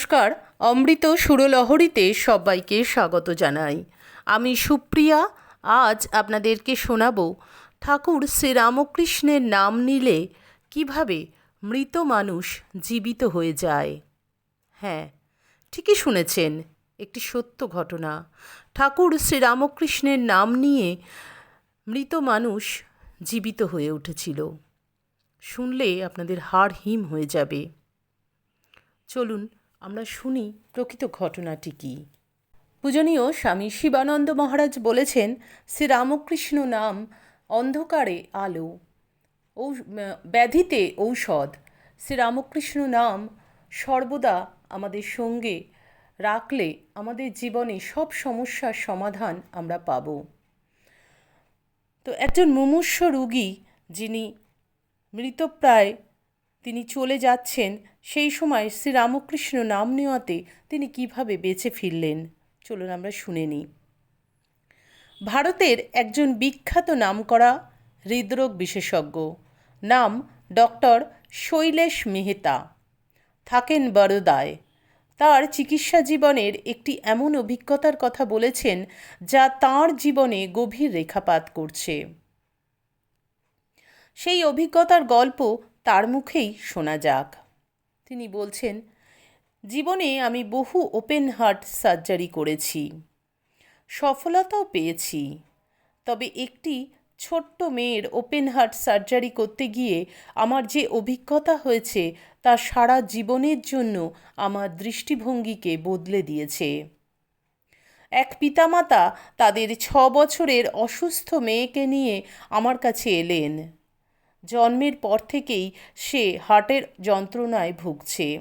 নমস্কার। অমৃত সুরলহরীতে সবাইকে স্বাগত জানাই। আমি সুপ্রিয়া, আজ আপনাদেরকে শোনাব ঠাকুর শ্রীরামকৃষ্ণের নাম নিলে কীভাবে মৃত মানুষ জীবিত হয়ে যায়। হ্যাঁ ঠিকই শুনেছেন, একটি সত্য ঘটনা। ঠাকুর শ্রীরামকৃষ্ণের নাম নিয়ে মৃত মানুষ জীবিত হয়ে উঠেছিল। শুনলে আপনাদের হাড় হিম হয়ে যাবে। চলুন আমরা শুনি প্রকৃত ঘটনাটি কী। পূজনীয় স্বামী শিবানন্দ মহারাজ বলেছেন শ্রীরামকৃষ্ণ নাম অন্ধকারে আলো, ঔ, ব্যাধিতে ঔষধ। শ্রীরামকৃষ্ণ নাম সর্বদা আমাদের সঙ্গে রাখলে আমাদের জীবনে সব সমস্যার সমাধান আমরা পাব। তো একজন মুমূর্ষ রুগী যিনি মৃতপ্রায় তিনি চলে যাচ্ছেন, সেই সময় শ্রীরামকৃষ্ণ নাম নেওয়াতে তিনি কীভাবে বেঁচে ফিরলেন? চলুন আমরা শুনে নিই। ভারতের একজন বিখ্যাত নামকরা হৃদরোগ বিশেষজ্ঞ, নাম ডক্টর শৈলেশ মেহতা। থাকেন বরোদায়। তার চিকিৎসা জীবনের একটি এমন অভিজ্ঞতার কথা বলেছেন, যা তাঁর জীবনে গভীর রেখাপাত করছে। সেই অভিজ্ঞতার গল্প তার মুখেই শোনা যাক। তিনি বলছেন, জীবনে আমি বহু ওপেন হার্ট সার্জারি করেছি। সফলতাও পেয়েছি। তবে একটি ছোট্ট মেয়ের ওপেন হার্ট সার্জারি করতে গিয়ে আমার যে অভিজ্ঞতা হয়েছে, তা সারা জীবনের জন্য আমার দৃষ্টিভঙ্গিকে বদলে দিয়েছে। এক পিতামাতা তাদের ছ বছরের অসুস্থ মেয়েকে নিয়ে আমার কাছে এলেন। জন্মের পর থেকেই সে হার্টের যন্ত্রণায় ভুগছে।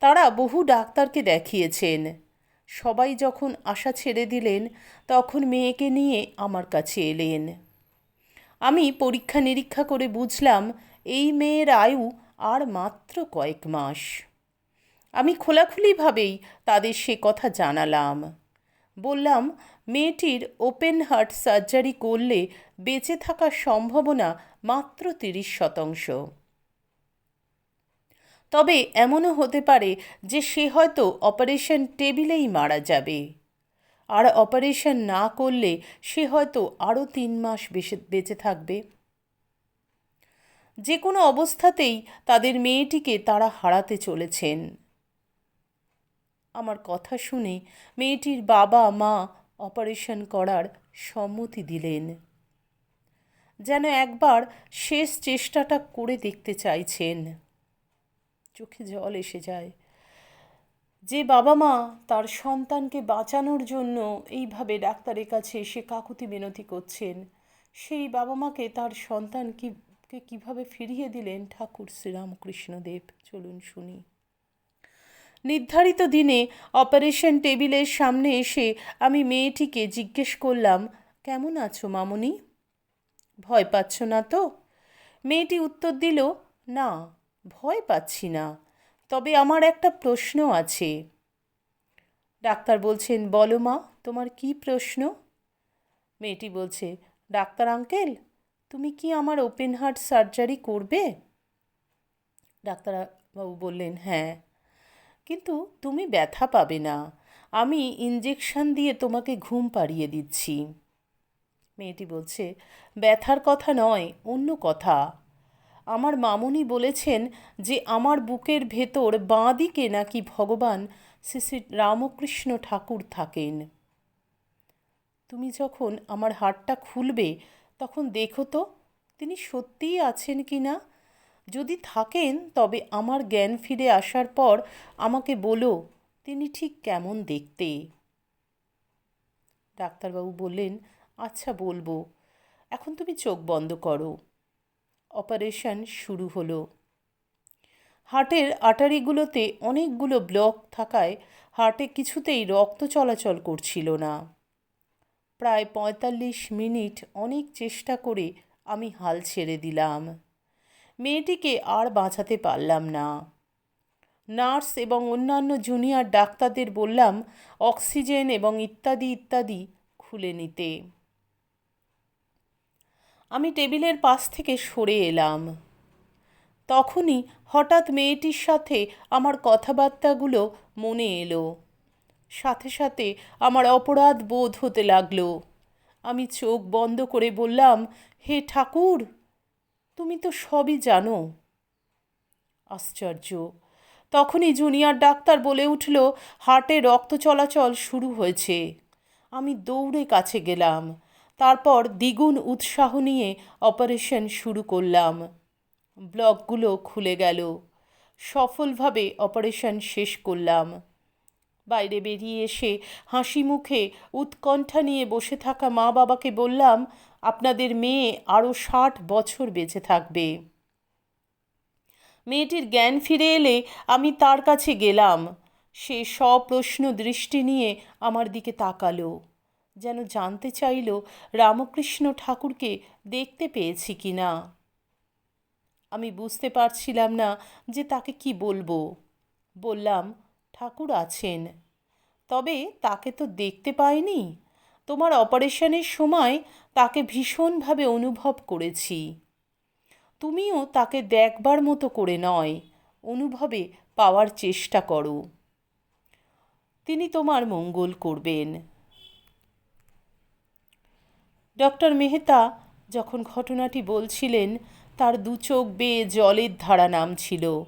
তারা বহু ডাক্তারকে দেখিয়েছেন। সবাই যখন আশা ছেড়ে দিলেন, তখন মেয়েকে নিয়ে আমার কাছে এলেন। আমি পরীক্ষা নিরীক্ষা করে বুঝলাম, এই মেয়ের আয়ু আর মাত্র কয়েক মাস। আমি খোলাখুলিভাবেই তাদের সে কথা জানালাম। বললাম মেয়েটির ওপেন হার্ট সার্জারি করলে বেঁচে থাকার সম্ভাবনা মাত্র তিরিশ শতাংশ। তবে এমনও হতে পারে যে সে হয়তো অপারেশন টেবিলেই মারা যাবে। আর অপারেশন না করলে সে হয়তো আরও তিন মাস বেশি, বেঁচে থাকবে। যে কোনো অবস্থাতেই তাদের মেয়েটিকে তারা হারাতে চলেছেন। আমার কথা শুনে মেয়েটির বাবা মা অপারেশন করার সম্মতি দিলেন। যেন একবার শেষ চেষ্টাটা করে দেখতে চাইছেন। চোখে জল এসে যায়। যে বাবা মা তার সন্তানকে বাঁচানোর জন্য এইভাবে ডাক্তারের কাছে এসে কাকুতি মিনতি করছেন, সেই বাবা মাকে তার সন্তান কি কীভাবে ফিরিয়ে দিলেন ঠাকুর শ্রীরামকৃষ্ণদেব? চলুন শুনি। নির্ধারিত দিনে অপারেশন টেবিলের সামনে এসে আমি মেয়েটিকে জিজ্ঞেস করলাম, কেমন আছো মামনি? ভয় পাচ্ছ না তো? মেয়েটি উত্তর দিল, না, ভয় পাচ্ছি না। তবে আমার একটা প্রশ্ন আছে। ডাক্তার বলছেন, বলো মা, তোমার কি প্রশ্ন? মেয়েটি বলছে, ডাক্তার আঙ্কেল, তুমি কি আমার ওপেন হার্ট সার্জারি করবে? ডাক্তারবাবু বললেন হ্যাঁ। কিন্তু তুমি ব্যথা পাবে না। আমি ইঞ্জেকশন দিয়ে তোমাকে ঘুম পাড়িয়ে দিচ্ছি। মেয়েটি বলছে, ব্যথার কথা নয়, অন্য কথা। আমার মামুনি বলেছেন যে আমার বুকের ভেতর বাঁ দিকে নাকি ভগবান শ্রী শ্রী রামকৃষ্ণ ঠাকুর থাকেন। তুমি যখন আমার হাটটা খুলবে, তখন দেখো তো, তিনি সত্যিই আছেন কি না যদি থাকেন, তবে আমার জ্ঞান ফিরে আসার পর আমাকে বলো, তিনি ঠিক কেমন দেখতে? ডাক্তারবাবু বললেন আচ্ছা বলব, এখন তুমি চোখ বন্ধ করো। অপারেশন শুরু হলো। হার্টের আটারিগুলোতে অনেকগুলো ব্লক থাকায় হার্টে কিছুতেই রক্ত চলাচল করছিল না। প্রায় পঁয়তাল্লিশ মিনিট অনেক চেষ্টা করে আমি হাল ছেড়ে দিলাম। মেয়েটিকে আর বাঁচাতে পারলাম না। নার্স এবং অন্যান্য জুনিয়র ডাক্তারদের বললাম, অক্সিজেন এবং ইত্যাদি ইত্যাদি খুলে নিতে। আমি টেবিলের পাশ থেকে সরে এলাম। তখনই হঠাৎ মেয়েটির সাথে আমার কথাবার্তাগুলো মনে এলো। সাথে সাথে আমার অপরাধ বোধ হতে লাগল। আমি চোখ বন্ধ করে বললাম, হে ঠাকুর তুমি তো সবই জানো। আশ্চর্য। তখনই জুনিয়র ডাক্তার বলে উঠল, হার্টে রক্ত চলাচল শুরু হয়েছে। আমি দৌড়ে কাছে গেলাম। তারপর দ্বিগুণ উৎসাহ নিয়ে অপারেশন শুরু করলাম। ব্লকগুলো খুলে গেল। সফলভাবে অপারেশন শেষ করলাম। বাইরে বেরিয়ে এসে হাসি মুখে উৎকণ্ঠা নিয়ে বসে থাকা মা বাবাকে বললাম আপনাদের মেয়ে আরও ষাট বছর বেঁচে থাকবে। মেয়েটির জ্ঞান ফিরে এলে আমি তার কাছে গেলাম। সে সপ্রশ্ন দৃষ্টি নিয়ে আমার দিকে তাকালো, যেন জানতে চাইল রামকৃষ্ণ ঠাকুরকে দেখতে পেয়েছি কি না আমি বুঝতে পারছিলাম না যে তাকে কি বলব। বললাম, ঠাকুর আছেন। তবে তাকে তো দেখতে পাইনি। তোমার অপারেশনের সময় তাকে ভীষণভাবে অনুভব করেছি। তুমিও তাকে দেখবার মতো করে নয়, অনুভবে পাওয়ার চেষ্টা করো। তিনি তোমার মঙ্গল করবেন। ডক্টর মেহতা যখন ঘটনাটি বলছিলেন, তার দু চোখ বেয়ে জলের ধারা নামছিল।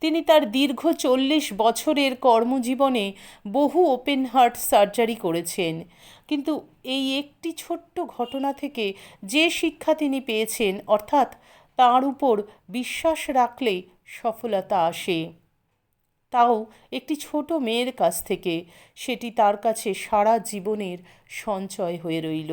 তিনি তার দীর্ঘ চল্লিশ বছরের কর্মজীবনে বহু ওপেন হার্ট সার্জারি করেছেন। কিন্তু এই একটি ছোট্ট ঘটনা থেকে যে শিক্ষা তিনি পেয়েছেন, অর্থাৎ তার উপর বিশ্বাস রাখলে সফলতা আসে। তাও একটি ছোট মেয়ের কাছ থেকে, সেটি তার কাছে সারা জীবনের সঞ্চয় হয়ে রইল।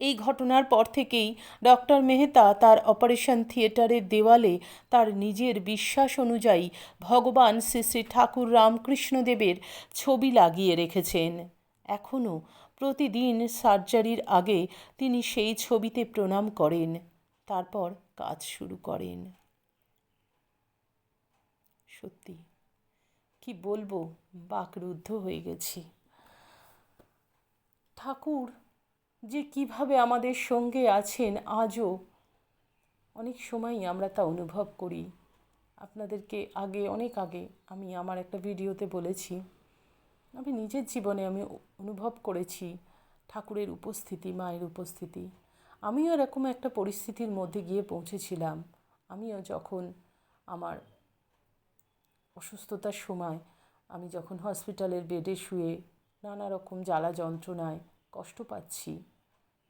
এই ঘটনার পর থেকেই ডক্টর মেহতা তার অপারেশন থিয়েটারের দেওয়ালে তার নিজের বিশ্বাস অনুযায়ী ভগবান শ্রী শ্রী ঠাকুর রামকৃষ্ণদেবের ছবি লাগিয়ে রেখেছেন। এখনও প্রতিদিন সার্জারির আগে তিনি সেই ছবিতে প্রণাম করেন। তারপর কাজ শুরু করেন। সত্যি, কি বলব, বাকরুদ্ধ হয়ে গেছি। ঠাকুর যে কীভাবে আমাদের সঙ্গে আছেন আজও। অনেক সময়ই আমরা তা অনুভব করি। আপনাদেরকে আগে, অনেক আগে আমি আমার একটা ভিডিওতে বলেছি, আমি নিজের জীবনে আমি অনুভব করেছি ঠাকুরের উপস্থিতি, মায়ের উপস্থিতি। আমিও এরকম একটা পরিস্থিতির মধ্যে গিয়ে পৌঁছেছিলাম। আমিও যখন আমার অসুস্থতার সময় আমি যখন হসপিটালের বেডে শুয়ে নানা রকম জ্বালা যন্ত্রণায় কষ্ট পাচ্ছি।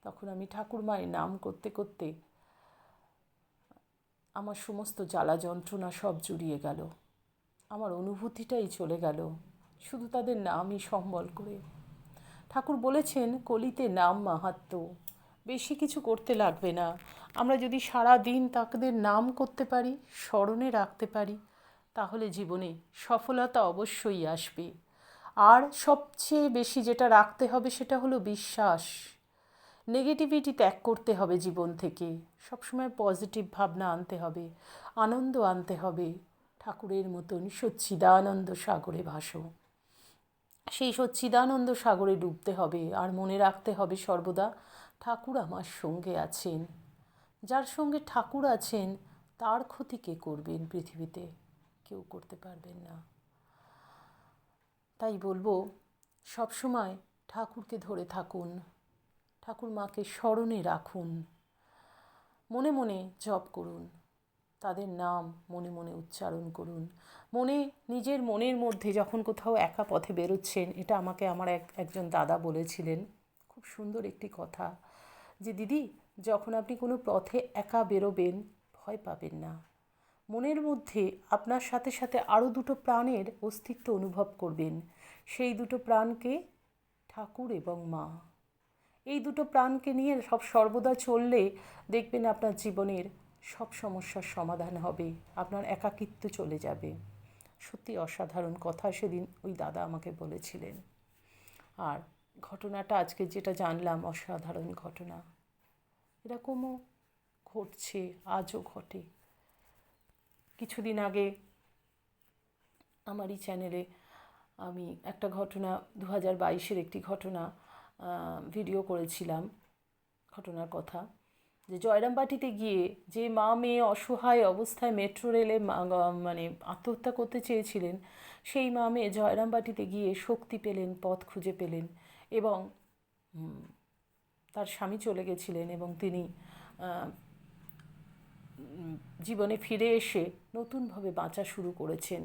তখন আমি ঠাকুর মায়ের নাম করতে করতে আমার সমস্ত জ্বালা যন্ত্রণা সব জুড়িয়ে গেল। আমার অনুভূতিটাই চলে গেল। শুধু তাদের নামই সম্বল করে। ঠাকুর বলেছেন, কলিতে নাম মাহাত্ম। বেশি কিছু করতে লাগবে না। আমরা যদি সারা দিন তাদের নাম করতে পারি, স্মরণে রাখতে পারি, তাহলে জীবনে সফলতা অবশ্যই আসবে। আর সবচেয়ে বেশি যেটা রাখতে হবে সেটা হলো বিশ্বাস। নেগেটিভিটি ত্যাগ করতে হবে জীবন থেকে। সবসময় পজিটিভ ভাবনা আনতে হবে, আনন্দ আনতে হবে। ঠাকুরের মতন সচ্ছিদানন্দ সাগরে ভাসো। সেই সচ্ছিদানন্দ সাগরে ডুবতে হবে আর মনে রাখতে হবে সর্বদা ঠাকুর আমার সঙ্গে আছেন। যার সঙ্গে ঠাকুর আছেন, তার ক্ষতি কে করবেন পৃথিবীতে? কেউ করতে পারবেন না। তাই বলব সবসময় ঠাকুরকে ধরে থাকুন, ঠাকুর মাকে স্মরণে রাখুন, মনে মনে জপ করুন, তাদের নাম মনে মনে উচ্চারণ করুন। মনে, নিজের মনের মধ্যে যখন কোথাও একা পথে বেরোচ্ছেন, এটা আমাকে আমার এক, একজন দাদা বলেছিলেন, খুব সুন্দর একটি কথা যে, দিদি, যখন আপনি কোনো পথে একা বেরোবেন, ভয় পাবেন না। মনের মধ্যে আপনার সাথে সাথে আরও দুটো প্রাণের অস্তিত্ব অনুভব করবেন। সেই দুটো প্রাণকে ঠাকুর এবং মা। এই দুটো প্রাণকে নিয়ে সব সর্বদা চললে দেখবেন আপনার জীবনের সব সমস্যার সমাধান হবে, আপনার একাকিত্ব চলে যাবে। সত্যি অসাধারণ কথা সেদিন ওই দাদা আমাকে বলেছিলেন। আর ঘটনাটা আজকে যেটা জানলাম, অসাধারণ ঘটনা। এরকমও ঘটছে, আজও ঘটে। কিছুদিন আগে আমারই চ্যানেলে আমি একটা ঘটনা দু হাজার বাইশের একটি ঘটনা ভিডিও করেছিলাম, ঘটনার কথা। যে জয়রামবাটিতে গিয়ে যে মা মেয়ে অসহায় অবস্থায় মেট্রো রেলে মানে আত্মহত্যা করতে চেয়েছিলেন, সেই মা মেয়ে জয়রামবাটিতে গিয়ে শক্তি পেলেন, পথ খুঁজে পেলেন এবং তার স্বামী চলে গেছিলেন এবং তিনি জীবনে ফিরে এসে নতুনভাবে বাঁচা শুরু করেছেন,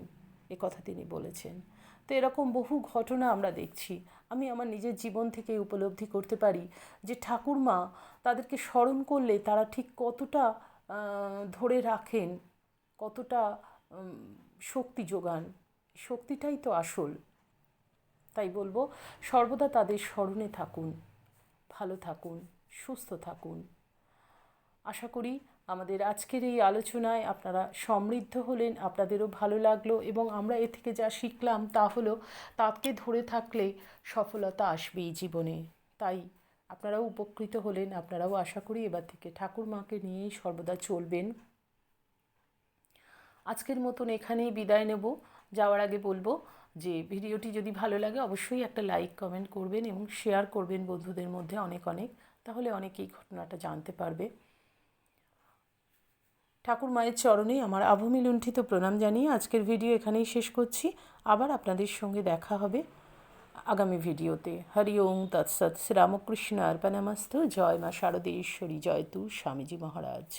এ কথা তিনি বলেছেন। তো এরকম বহু ঘটনা আমরা দেখছি। আমি আমার নিজের জীবন থেকে উপলব্ধি করতে পারি যে ঠাকুরমা তাদেরকে স্মরণ করলে তারা ঠিক কতটা ধরে রাখেন, কতটা শক্তি যোগান। শক্তিটাই তো আসল। তাই বলব, সর্বদা তাদের স্মরণে থাকুন, ভালো থাকুন, সুস্থ থাকুন। আশা করি আমাদের আজকের এই আলোচনায় আপনারা সমৃদ্ধ হলেন, আপনাদেরও ভালো লাগল এবং আমরা এ থেকে যা শিখলাম তা হলো তাকে ধরে থাকলে সফলতা আসবেই জীবনে। তাই আপনারাও উপকৃত হলেন, আপনারাও আশা করি এবার থেকে ঠাকুর মাকে নিয়েই সর্বদা চলবেন। আজকের মতন এখানেই বিদায় নেব। যাওয়ার আগে বলব যে ভিডিওটি যদি ভালো লাগে অবশ্যই একটা লাইক, কমেন্ট করবেন এবং শেয়ার করবেন বন্ধুদের মধ্যে অনেক অনেক। তাহলে অনেকেই ঘটনাটা জানতে পারবে। ঠাকুর মায়ের চরণে আমার আভূমি লুণ্ঠিত প্রণাম জানিয়ে আজকের ভিডিও এখানেই শেষ করছি। আবার আপনাদের সঙ্গে দেখা হবে আগামী ভিডিওতে। হরি ওম, তৎসৎ, শ্রীরামকৃষ্ণ, অর্পণামস্তু। জয় মা শারদেশ্বরী, জয় তু স্বামীজি মহারাজ।